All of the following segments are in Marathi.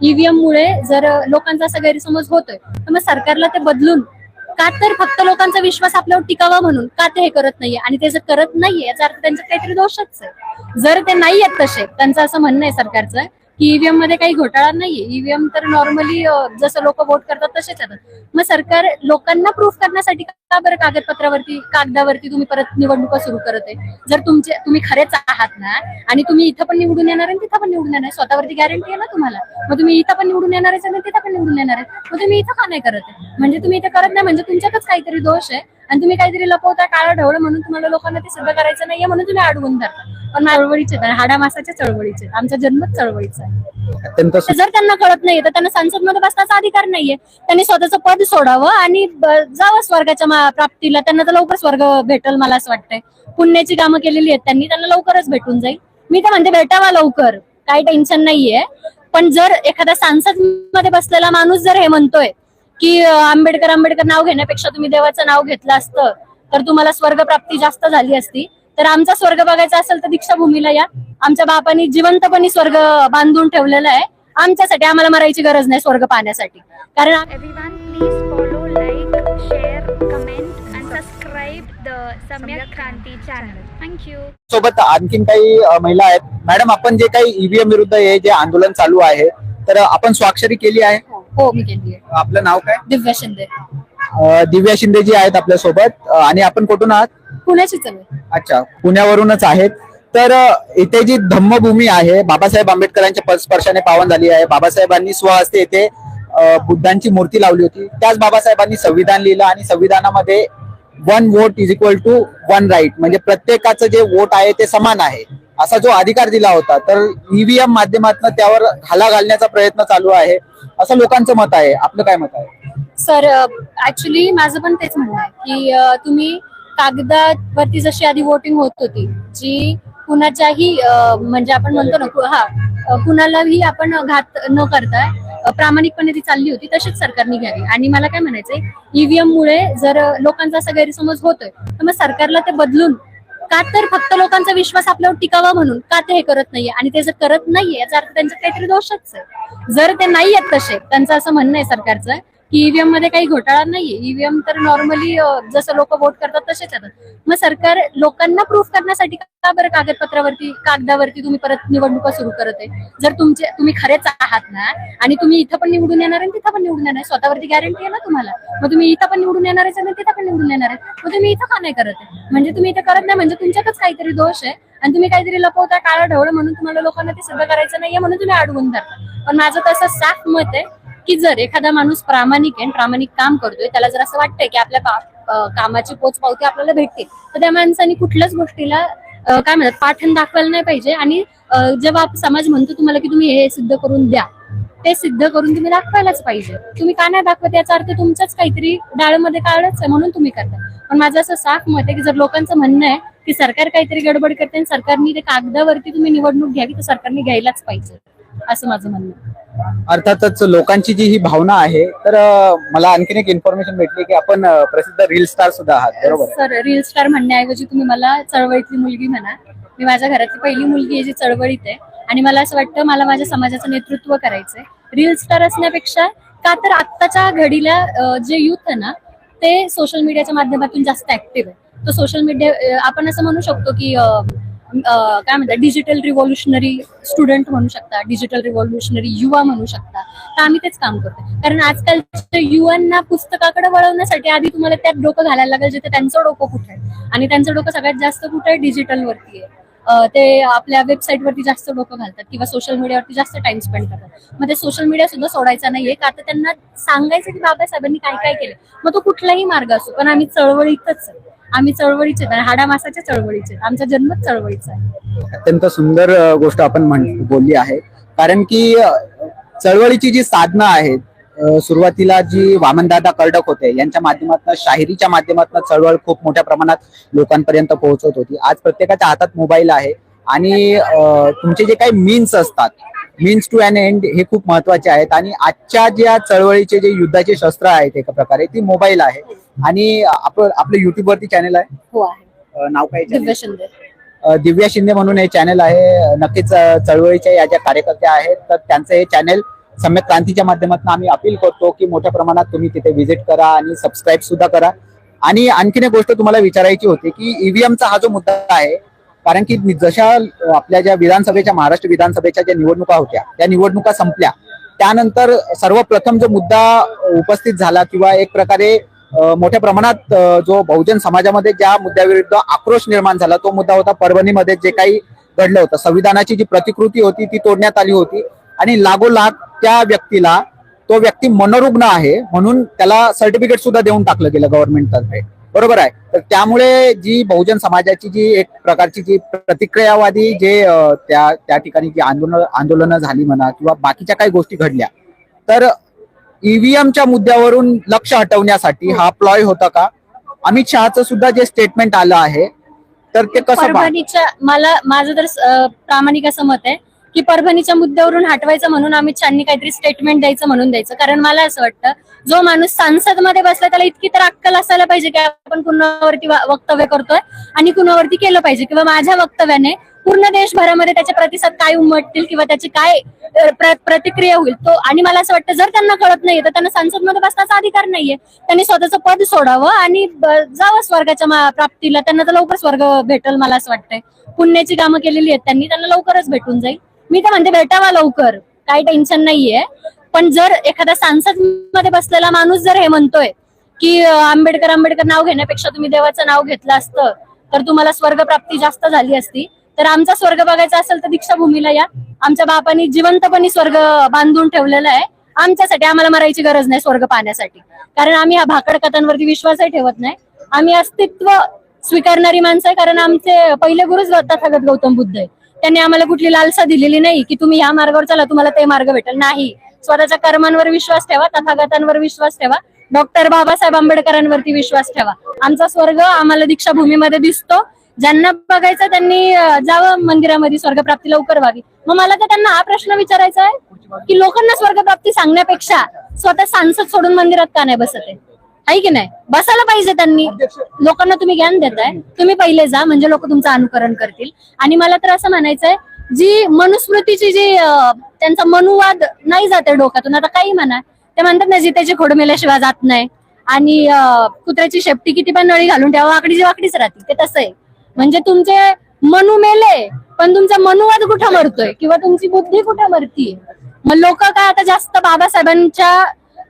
ईव्हीएम मुळे जर लोकांचा असा गैरसमज होतोय तर मग सरकारला ते बदलून का तर फक्त लोकांचा विश्वास आपल्यावर टिकावा म्हणून का ते हे करत नाहीये? आणि ते जर करत नाहीये याचा अर्थ त्यांचा काहीतरी दोषच आहे. जर ते नाही आहेत तसे त्यांचं असं म्हणणं आहे सरकारचं की ईव्हीएममध्ये काही घोटाळा नाहीये. ईव्हीएम तर नॉर्मली जसं लोक वोट करतात तसेच येतात. मग सरकार लोकांना प्रूफ करण्यासाठी का बरं कागदपत्रावरती कागदावरती तुम्ही परत निवडणुका सुरू करत आहे? जर तुमचे तुम्ही खरेच आहात ना आणि तुम्ही इथं पण निवडून येणार आणि तिथं पण निवडून येणार स्वतःवरती गॅरंटी आहे ना तुम्हाला? मग तुम्ही इथं पण निवडून येणार आहे आणि तिथं पण निवडून येणार आहे मग तुम्ही इथं का नाही करत आहे? म्हणजे तुम्ही इथं करत नाही म्हणजे तुमच्यातच काहीतरी दोष आहे. आणि तुम्ही काहीतरी लपवता काळा ढवळ म्हणून तुम्हाला लोकांना ते सिद्ध करायचं नाहीये म्हणून तुम्ही अडवून धरता. पण चळवळीचे आहेत, हाडा मासाच्या चळवळीचे. आमचा जन्मच चळवळीचा आहे. अत्यंत सु- जर त्यांना कळत नाहीये तर त्यांना संसदमध्ये बसण्याचा अधिकार नाहीये. त्यांनी स्वतःचं पद सोडावं आणि ब- जावं स्वर्गाच्या मा- प्राप्तीला. त्यांना तर लवकर स्वर्ग भेटल मला असं वाटतंय. पुण्याची कामं केलेली आहेत त्यांनी त्यांना लवकरच भेटून जाईल. मी तर म्हणते भेटावा लवकर. काही टेन्शन नाहीये. पण जर एखादा सांसदमध्ये बसलेला माणूस जर हे म्हणतोय की अं, आंबेडकर आंबेडकर नाव घेण्यापेक्षा तुम्ही देवाचं नाव घेतलं असतं तर तुम्हाला स्वर्गप्राप्ती जास्त झाली असती. तर आमचा स्वर्ग बघायचा असेल तर दीक्षाभूमीला या. आमच्या बापांनी जिवंतपणी स्वर्ग बांधून ठेवलेला आहे. आमच्यासाठी आम्हाला मरायची गरज नाही स्वर्ग पाहण्यासाठी. कारण आम- Everyone, please follow, like, share, comment, and subscribe the Samyak Kranti channel. Thank you. सोबत आणखीन काही अ, महिला आहेत. मॅडम आपण जे काही ईव्हीएम विरुद्ध हे जे आंदोलन चालू आहे तर आपण स्वाक्षरी केली आहे? हो मी केली आहे. आपलं नाव काय? दिव्या शिंदे. अ, दिव्या शिंदे जी आहेत आपल्यासोबत आणि आपण कुठून आहात? पुण्याचीच आहे अच्छा पुण्यावरूनच आहेत. तर अ, इथे जी धम्मभूमी आहे बाबासाहेब आंबेडकरांच्या प- स्पर्शाने पावन झाली आहे. बाबासाहेबांनी स्वहस्ते इथे अ, बुद्धांची मूर्ती लावली होती. त्याच बाबासाहेबांनी संविधान लिहिलं आणि संविधानामध्ये one vote is equal to one right म्हणजे प्रत्येकाचं जे वोट आहे ते समान आहे. असा जो अधिकार दिला होता. तर ईव्हीएम माध्यमातून त्यावर घाला घालण्याचा प्रयत्न चालू आहे. असं लोकांचं मत आहे. आपलं काय मत आहे? सर ऍक्च्युली माझं पण तेच म्हणणं आहे की अ, तुम्ही कागदावरती जशी आधी वोटिंग होत होती जी कुणाच्याही म्हणजे आपण म्हणतो ना हा कुणालाही आपण घात न करता प्रामाणिकपणे ती चालली होती तशीच सरकारने घ्यावी. आणि मला काय म्हणायचंय ईव्हीएम मुळे जर लोकांचा असा गैरसमज होतोय तर मग सरकारला ते बदलून का तर फक्त लोकांचा विश्वास आपल्यावर टिकावा म्हणून का ते हे करत नाहीये? आणि ते जर करत नाहीये याचा अर्थ त्यांचा काहीतरी दोषच आहे. जर ते नाही आहेत तसे त्यांचं असं म्हणणं आहे सरकारचं की ईव्हीएममध्ये काही घोटाळा नाहीये. ईव्हीएम तर नॉर्मली जसं लोक वोट करतात तसेच येतात मग सरकार लोकांना प्रूफ करण्यासाठी का बरं कागदपत्रावरती कागदावरती तुम्ही परत निवडणुका सुरू करत आहे? जर तुमचे तुम्ही खरेच आहात ना आणि तुम्ही इथं पण निवडून येणार आणि तिथं पण निवडून येणार स्वतःवरती गॅरंटी आहे ना तुम्हाला? मग तुम्ही इथं पण निवडून येणार आहे तिथं पण निवडून येणार आहे. मग तुम्ही इथं का नाही करत आहे? म्हणजे तुम्ही इथं करत नाही म्हणजे तुमच्यातच काहीतरी दोष आहे. आणि तुम्ही काहीतरी लपवता काळा ढवळ म्हणून तुम्हाला लोकांना ते सिद्ध करायचं नाहीये म्हणून तुम्ही अडवून धरता. पण माझं तसं साफ मत आहे की जर एखादा माणूस प्रामाणिक आहे आणि प्रामाणिक काम करतोय त्याला जर असं वाटतंय की आपल्या कामाची पोच पावती आपल्याला भेटते तर त्या माणसाने कुठल्याच गोष्टीला काय म्हणतात पाठण दाखवायला नाही पाहिजे आणि जेव्हा समाज म्हणतो तुम्हाला की तुम्ही हे सिद्ध करून द्या ते सिद्ध करून तुम्ही दाखवायलाच पाहिजे. तुम्ही का नाही दाखवत? याचा अर्थ तुमच्याच काहीतरी डाळमध्ये काढच आहे म्हणून तुम्ही करता. पण माझं असं साफ मत आहे की जर लोकांचं म्हणणं आहे की सरकार काहीतरी गडबड करते आणि सरकारने ते कागदावरती तुम्ही निवडणूक घ्यावी तर सरकारने घ्यायलाच पाहिजे असं माझं म्हणणं आहे. अर्थातच लोकांची जी ही भावना आहे तर मला आणखीन एक इन्फॉर्मेशन भेटली की आपण प्रसिद्ध रील स्टार सुद्धा आहात बरोबर? सर रील स्टार म्हणण्याऐवजी तुम्ही मला चळवळीतली मुलगी म्हणा मी माझ्या घरातली पहिली मुलगी आहे जी चळवळीत आहे. आणि मला असं वाटतं मला माझ्या समाजाचं नेतृत्व करायचंय. रील स्टार असण्यापेक्षा का तर आत्ताच्या घडीला जे युथ आहे ना ते सोशल मीडियाच्या माध्यमातून जास्त ऍक्टिव्ह आहे. तर सोशल मीडिया आपण असं म्हणू शकतो की काय म्हणतात डिजिटल रिव्हॉल्युशनरी स्टुडंट म्हणू शकता डिजिटल रिव्हॉल्युशनरी युवा म्हणू शकता. तर आम्ही तेच काम करतो कारण आजकालच्या युवांना पुस्तकाकडे वळवण्यासाठी आधी तुम्हाला त्यात डोकं घालायला लागेल जिथे त्यांचं डोकं कुठे आहे. आणि त्यांचं डोकं सगळ्यात जास्त कुठे आहे? डिजिटल वरती आहे. ते आपल्या वेबसाईटवरती जास्त डोकं घालतात किंवा सोशल मीडियावरती जास्त टाइम स्पेंड करतात. मग ते सोशल मीडिया सुद्धा सोडायचा नाहीये. का तर त्यांना सांगायचं की बाबासाहेबांनी काय काय केलं? मग तो कुठलाही मार्ग असो पण आम्ही चळवळीतच आहे. आम्ही चळवळीचे हाडा मासाच्या चळवळीचे आमचा जन्मच चळवळीचा आहे. अत्यंत सुंदर गोष्ट आपण म्हण बोलली आहे. कारण की चळवळीची जी साधनं आहेत सुरुवातीला जी वामनदादा कर्डक होते यांच्या माध्यमातून शाहिरीच्या माध्यमातून चळवळ खूप मोठ्या प्रमाणात लोकांपर्यंत पोहोचत होती. आज प्रत्येकाच्या हातात मोबाईल आहे. आणि तुमचे जे काही मीन्स असतात मीन्स टू अन एंड हे खूप महत्त्वाचे आहेत. आणि आजच्या ज्या चळवळीचे जे युद्धाचे शस्त्र आहेत एका प्रकारे ती मोबाईल आहे. आणि आपलं आपलं युट्यूब वरती चॅनल आहे. हो आहे. अ, नाव काय channel? दिव्य शिंदे. अ, दिव्या शिंदे म्हणून हे चॅनल आहे. नक्कीच अ, चळवळीच्या या ज्या कार्यकर्त्या आहेत तर त्यांचं हे चॅनल सम्यक क्रांतीच्या माध्यमातून आम्ही अपील करतो की मोठ्या प्रमाणात तुम्ही तिथे व्हिजिट करा आणि सबस्क्राईब सुद्धा करा. आणि आणखीन एक गोष्ट तुम्हाला विचारायची होती की ईव्हीएमचा हा जो मुद्दा आहे कारण की जशा आपल्या ज्या विधानसभेच्या महाराष्ट्र विधानसभेच्या ज्या निवडणुका होत्या त्या निवडणुका संपल्या. त्यानंतर सर्वप्रथम जो मुद्दा उपस्थित झाला किंवा एक प्रकारे मोठ्या प्रमाणात जो बहुजन समाजामध्ये ज्या मुद्द्याविरुद्ध आक्रोश निर्माण झाला तो मुद्दा होता परभणीमध्ये जे काही घडलं होतं. संविधानाची जी प्रतिकृती होती ती तोडण्यात आली होती. आणि लागोलाग त्या व्यक्तीला तो व्यक्ती मनोरुग्ण आहे म्हणून त्याला सर्टिफिकेट सुद्धा देऊन टाकलं गेलं गव्हर्नमेंट तर्फे. बरोबर आहे. तर त्यामुळे जी बहुजन समाजाची जी एक प्रकारची जी प्रतिक्रियावादी जे त्या त्या ठिकाणी जी आंदोलन आंदोलनं झाली म्हणा किंवा बाकीच्या काही गोष्टी घडल्या तर ईव्हीएमच्या मुद्द्यावरून लक्ष हटवण्यासाठी हा प्लॉय होता का? अमित शहाचं सुद्धा जे स्टेटमेंट आलं आहे तर ते कसं मला माझं तर प्रामाणिक असं मत आहे की परभणीच्या मुद्द्यावरून हटवायचं म्हणून अमित शहानी काहीतरी स्टेटमेंट द्यायचं म्हणून द्यायचं. कारण मला असं वाटतं जो माणूस संसदमध्ये बसला त्याला इतकी तर अक्कल असायला पाहिजे की आपण कुणावरती वक्तव्य करतोय आणि कुणावरती केलं पाहिजे किंवा माझ्या वक्तव्याने पूर्ण देशभरामध्ये त्याचे प्रतिसाद काय उमटतील किंवा त्याची काय प्रतिक्रिया होईल तो आणि मला असं वाटतं जर त्यांना कळत नाहीये तर त्यांना संसदमध्ये बसण्याचा अधिकार नाहीये. त्यांनी स्वतःचं पद सोडावं आणि जावं स्वर्गाच्या प्राप्तीला. त्यांना तर लवकर स्वर्ग भेटल मला असं वाटतंय. पुण्याची कामं केलेली आहेत त्यांनी त्यांना लवकरच भेटून जाईल. मी तर म्हणते भेटावा लवकर. काही टेन्शन नाहीये. पण जर एखादा सांसदमध्ये बसलेला माणूस जर हे म्हणतोय की आंबेडकर आंबेडकर नाव घेण्यापेक्षा तुम्ही देवाचं नाव घेतलं असतं तर तुम्हाला स्वर्ग प्राप्ती जास्त झाली असती. तर आमचा स्वर्ग बघायचा असेल तर दीक्षाभूमीला या. आमच्या बापांनी जिवंतपणी स्वर्ग बांधून ठेवलेला आहे. आमच्यासाठी आम्हाला मरायची गरज नाही स्वर्ग पाहण्यासाठी. कारण आम्ही ह्या भाकड कथांवरती विश्वासही ठेवत नाही. आम्ही अस्तित्व स्वीकारणारी माणसं आहे कारण आमचे पहिले गुरुच तथागत गौतम बुद्ध आहे त्यांनी आम्हाला कुठली लालसा दिलेली नाही की तुम्ही या मार्गावर चला तुम्हाला ते मार्ग भेटेल. नाही. स्वतःच्या कर्मांवर विश्वास ठेवा तथागतांवर विश्वास ठेवा. डॉक्टर बाबासाहेब आंबेडकरांवरती विश्वास ठेवा. आमचा स्वर्ग आम्हाला दीक्षाभूमीमध्ये दिसतो. ज्यांना बघायचं त्यांनी जावं मंदिरामध्ये स्वर्गप्राप्ती लवकर व्हावी. मग मला तर त्यांना हा प्रश्न विचारायचा आहे की लोकांना स्वर्गप्राप्ती सांगण्यापेक्षा स्वतः सांसद सोडून मंदिरात का नाही बसत आहे? आहे की नाही? बसायला पाहिजे त्यांनी. लोकांना तुम्ही ज्ञान देताय. तुम्ही पहिले जा म्हणजे लोक तुमचं अनुकरण करतील. आणि मला तर असं म्हणायचंय जी मनुस्मृतीची जी त्यांचा मनुवाद नाही जाते डोक्यातून आता काही म्हणा. ते म्हणतात ना जितेची खोड मेल्याशिवाय जात नाही. आणि कुत्र्याची शेपटी किती पण नळी घालून ठेवा वाकडीची वाकडीच राहते ते तसं आहे. म्हणजे तुमचे मनु मेले पण तुमचा मनुवाद कुठं मरतोय? किंवा तुमची बुद्धी कुठं मरतीये? मग लोक काय आता जास्त बाबासाहेबांच्या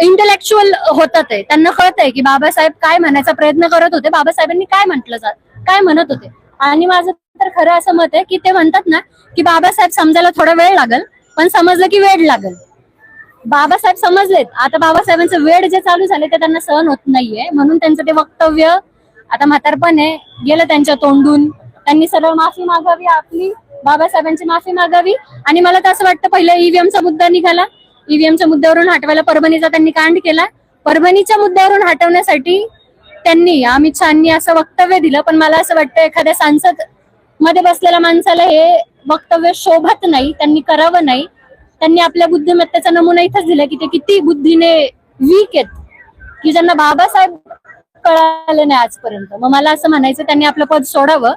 इंटेलेक्च्युअल होतात आहे त्यांना कळत आहे की बाबासाहेब काय म्हणायचा प्रयत्न करत होते बाबासाहेबांनी काय म्हटलं जात काय म्हणत होते. आणि माझं तर खरं असं मत आहे की ते म्हणतात ना की बाबासाहेब समजायला थोडा वेळ लागल पण समजलं की वेळ लागल. बाबासाहेब समजलेत. आता बाबासाहेबांचं वेळ जे चालू झाले ते त्यांना सहन होत नाहीये. म्हणून त्यांचं ते वक्तव्य आता म्हातारपण आहे. गेलं त्यांच्या तोंडून. त्यांनी सरळ माफी मागावी आपली. बाबासाहेबांची माफी मागावी. आणि मला तर असं वाटतं पहिलं ईव्हीएमचा मुद्दा निघाला. ईव्हीएमच्या मुद्द्यावरून हटवायला परभणीचा त्यांनी कांड केला. परभणीच्या मुद्द्यावरून हटवण्यासाठी त्यांनी अमित शहानी असं वक्तव्य दिलं पण मला असं वाटतं एखाद्या सांसदमध्ये बसलेल्या माणसाला हे वक्तव्य शोभत नाही त्यांनी करावं नाही. त्यांनी आपल्या बुद्धिमत्तेचा नमुना इथंच दिला की ते किती बुद्धीने वीक आहेत की ज्यांना बाबासाहेब कळाले नाही आजपर्यंत. मग मला असं म्हणायचं त्यांनी आपलं पद सोडावं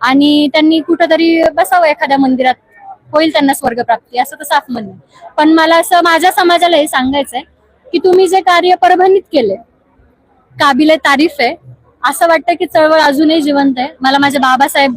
आणि त्यांनी कुठंतरी बसावं एखाद्या मंदिरात. होईल त्यांना स्वर्गप्राप्ती असं तर साफ म्हणणं पण मला असं माझ्या समाजाला हे सांगायचंय की तुम्ही जे कार्य परभणीत केले काबिले तारीफ आहे. असं वाटतं की चळवळ अजूनही जिवंत आहे. मला माझे बाबासाहेब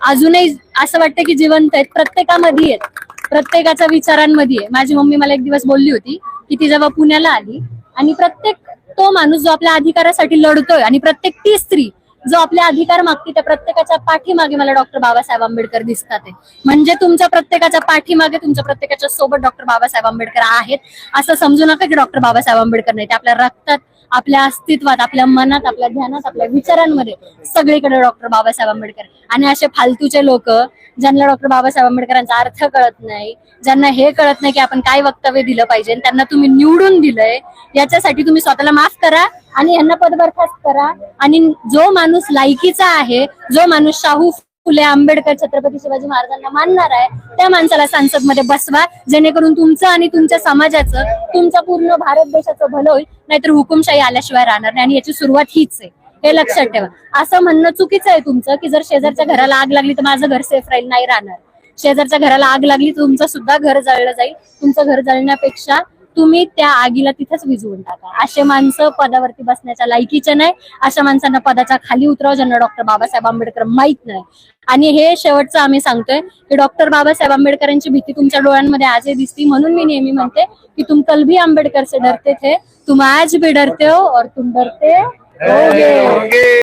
अजूनही असं वाटतं की जिवंत आहेत. प्रत्येकामध्ये आहेत. प्रत्येकाच्या विचारांमध्ये आहे. माझी मम्मी मला एक दिवस बोलली होती की ती जेव्हा पुण्याला आली आणि प्रत्येक तो माणूस जो आपल्या अधिकारासाठी लढतोय आणि प्रत्येक ती स्त्री जो आपले अधिकार मागते त्या प्रत्येकाच्या पाठीमागे मला डॉक्टर बाबासाहेब आंबेडकर दिसतात म्हणजे तुमच्या प्रत्येकाच्या पाठीमागे तुमच्या प्रत्येकाच्या सोबत डॉक्टर बाबासाहेब आंबेडकर आहेत. असं समजू नका की डॉक्टर बाबासाहेब आंबेडकर नाही. ते आपल्या रक्तात आपल्या अस्तित्वात आपल्या मनात आपल्या ध्यानात आपल्या विचारांमध्ये सगळीकडे डॉक्टर बाबासाहेब आंबेडकर. आणि असे फालतूचे लोक ज्यांना डॉक्टर बाबासाहेब आंबेडकरांचा अर्थ कळत नाही ज्यांना हे कळत नाही की आपण काय वक्तव्य दिलं पाहिजे त्यांना तुम्ही निवडून दिलंय याच्यासाठी तुम्ही स्वतःला माफ करा आणि यांना पदबरखास्त करा. आणि जो माणूस लायकीचा आहे जो माणूस शाहू फुले आंबेडकर छत्रपती शिवाजी महाराजांना मानणार आहे. त्या माणसाला संसदमध्ये बसवा जेणेकरून तुमचं आणि तुमच्या समाजाचं तुमचं पूर्ण भारत देशाचं भलं होईल नाहीतर हुकुमशाही आल्याशिवाय राहणार नाही. आणि याची सुरुवात हीच आहे. हे लक्षात ठेवा. असं म्हणणं चुकीचं आहे तुमचं की जर शेजारच्या घराला आग लागली तर माझं घर सेफ राहील नाही राहणार. शेजारच्या घराला आग लागली तर तुमचं सुद्धा घर जळलं जाईल. तुमचं घर जळण्यापेक्षा तुम्ही त्या आगीला तिथेच विझवून टाका. असे माणसं पदावरती बसण्याच्या लायकीचे नाही. अशा माणसांना पदाच्या खाली उतराव ज्यांना डॉक्टर बाबासाहेब आंबेडकर माहीत नाही. आणि हे शेवटचं आम्ही सांगतोय की डॉक्टर बाबासाहेब आंबेडकरांची भीती तुमच्या डोळ्यांमध्ये आजही दिसती म्हणून मी नेहमी म्हणते की तुम कल भी आंबेडकर से डरते थे तुम आज भी डरते हो और तुम डरते होगे.